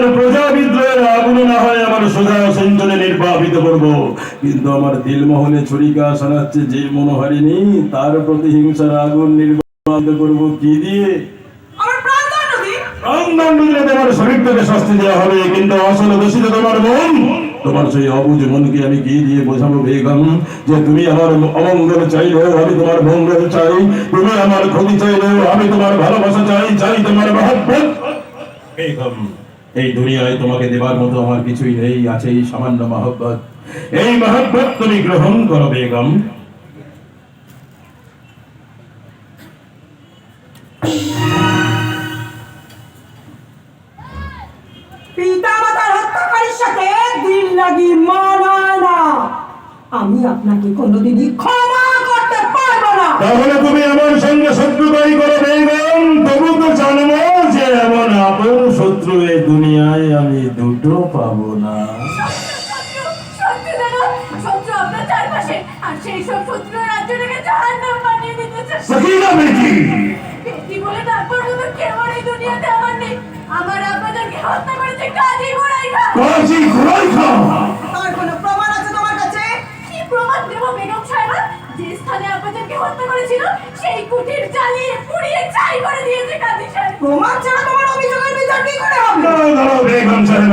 আমার প্রজা বিদ্রোহের আগুন না হয় আমার সোজা সিঞ্চনে নির্বাপিত করব। কিন্তু আমার দিল মহলে ছুরিকা শোনাচ্ছে যে মনোহারিণী তার প্রতিহিংসার আগুন নির্বাপিত করব কি দিয়ে? তোমার শরীরটাকে শাস্তি দেওয়া হবে কিন্তু আসলে দোষিত তোমার মন। তোমার সেই অবুঝ মনকে আমি কি দিয়ে বোঝাবো বেগম? যে তুমি আমার অমঙ্গল চাইলেও আমি তোমার মঙ্গল চাই তুমি আমার ক্ষতি চাইলেও আমি তোমার ভালোবাসা চাই চাই তোমার মহব্বত। বেগম এই দুনিয়ায় তোমাকে দেবার মতো আমার কিছুই নেই আছে এই সামান্য মহব্বত। এই মহব্বত তুমি গ্রহণ করো বেগম। আমি আপনাকে কোনোদিনই ক্ষমা করতে পারব না। তাহলে তুমি আমার সঙ্গে শত্রুতাই করো বেগম তবু তো জানব যে এমন আপন শত্রু এই দুনিয়ায় আমি দুটো পাবো না শত্রু দাদা শত্রু আপনার চারপাশে আর সেই সব শত্রু রাজ্যটাকে জাহান্নাম বানিয়ে দিতেছে সকিনা বেটি বেটি বলে তারপর মতো কেউ আর এই না আমার আপনাদেরকে হত্যা করেছে? কাজী ঘোড়াই খা কাজী ঘোড়াই খা দেব বেগম সাহেবা যে স্থানে আপনাদেরকে হত্যা করেছিল সেই কুটির জ্বালিয়ে পুড়িয়ে ছাই করে দিয়েছে কাজী সাহেব। প্রমাণ ছাড়া তোমার অভিযোগের বিচার কি করে হবে? দাঁড়াও বেগম সাহেব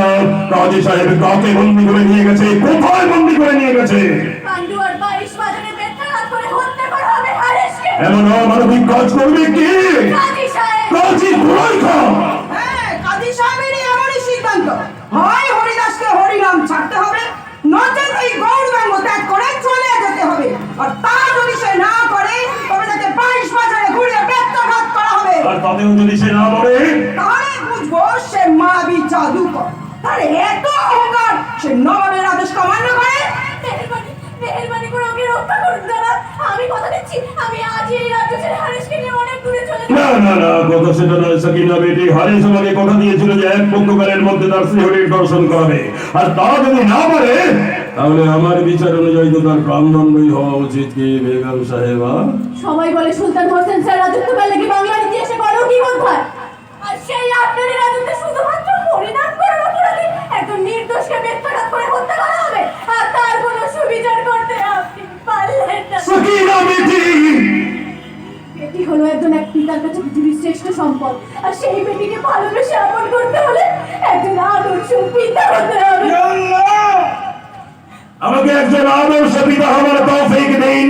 কাজী সাহেব কাকে বন্দি করে নিয়ে গেছে কোথায় বন্দি করে নিয়ে গেছে? পান্ডুয়ার বাইশ বাজারে বেত্রাঘাত করে হত্যা করা হবে হারেশকে। এমন অমানবিক কাজ করবে কি? কাজী সাহেব। কাজী ঘোড়াই খা হ্যাঁ কাজী সাহেবেরই এমনই সিদ্ধান্ত। হয় হরিদাসকে হরিনাম ছাড়তে হবে নচেত এই গৌরগঙ্গ ত্যাগ করে চলে যেতে হবে আর তা যদি সে না করে তবে তাকে বাইশ বাজারে ঘুরিয়ে বেত্রাঘাত করা হবে আর তাতেও না তাহলে বুঝব সে মাবি জাদুকর। তার এত অহংকার সে নবাবের আদেশ অমান্য করে। মেহেরবানি মেহেরবানি করে ওকে রক্ষা করুন দাদা। আমি কথা দিচ্ছি আমি আজই এই রাজ্য ছেড়ে হারেশকে নিয়ে অনেক দূরে চলে যাব। না না না কথা সেটা নয় সকিনা বেটি। হারিস আমাকে কথা দিয়েছিল যে এক পক্ষকারের মধ্যে তার শ্রীহরির দর্শন করাবে। আর তা যদি না পারে তাহলে আমার বিচার অনুযায়ী তো তার প্রাণদণ্ডই হওয়া উচিত কি বেগম সাহেবা সবাই বলে সুলতান হোসেন স্যার রাজত্ব কাল নাকি বাংলার ইতিহাসে বড় কি কথা সেই আপনারই রাজত্বে শুধুমাত্র পরিণাম করার অপরাধে একজন নির্দোষকে বেত্রাঘাত করে হত্যা করা হবে। আর তার কোনো সুবিচার করতে আপনি পারলেন না। সকিনা বেটি বেটি হলো একজন এক পিতার কাছে পৃথিবীর শ্রেষ্ঠ সম্পদ। আর সেই বেটিকে ভালোবেসে আপন করতে হলে একজন আদর্শ পিতা হতে হবে। আমাকে একজন আদর্শ পিতা হবার তৌফিক দিন।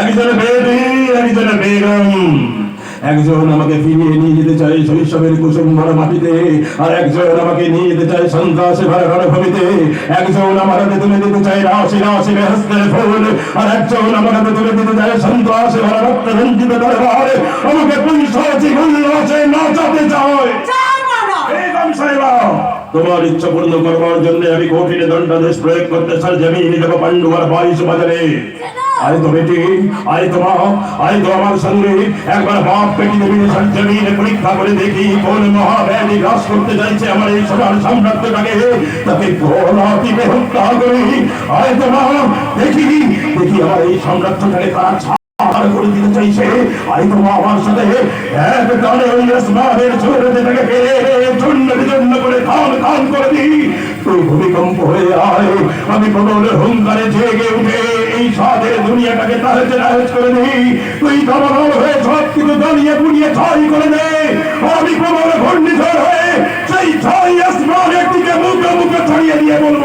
একজন একজন বেগম। একজন আমাকে ফিরিয়ে নিয়ে যেতে চাই শৈশবের কুসুম ভরা মাটিতে আর একজন আমাকে নিয়ে যেতে চাই সন্ত্রাসে ভরা রণভূমিতে একজন আমার হাতে তুলে দিতে চাই রাশি রাশি বেহস্তের ফুল আর একজন আমার হাতে তুলে দিতে চাই সন্ত্রাসে ভরা রক্ত রঞ্জিত দরবার। আমাকে পুলিশ উল্লাসে নাচাতে চায়। তোমার ইচ্ছা পূর্ণ করবার জন্য আমি কঠিন দণ্ডাদেশ প্রয়োগ করতে চাই জমিন দেব পাণ্ডুয়ার বাইশ বাজারে। আয় তো বেটি আয় তো মা আয় তো আমার সঙ্গে একবার বাপ বেটি দেবী জমিনে পরীক্ষা করে দেখি কোন মহাব্যাধি গ্রাস করতে চাইছে আমার এই সোনার সাম্রাজ্যটাকে। তাকে কোলাতি হত্যা করি। আয় তো মা, দেখি দেখি আমার এই সাম্রাজ্যটাকে তারা ছাড় করে দিতে চাইছে। আই তো আমার সাথে এক টানে ওই আসমানের ছোড়ে ফেলে চূর্ণ বিচূর্ণ করে খান খান করে দিই। তুই ভূমিকম্প হয়ে আয়, আমি প্রবল হুঙ্কারে জেগে উঠে এই সবের দুনিয়াটাকে তাহলে রাজ করে দিই তুই দমকল হয়ে সব কিছু দাঁড়িয়ে গুনিয়ে ছয় করে দে আমি প্রবল ঘূর্ণিঝড় হয়ে সেই ছয় আসমানের দিকে মুখে মুখে ছড়িয়ে দিয়ে বলব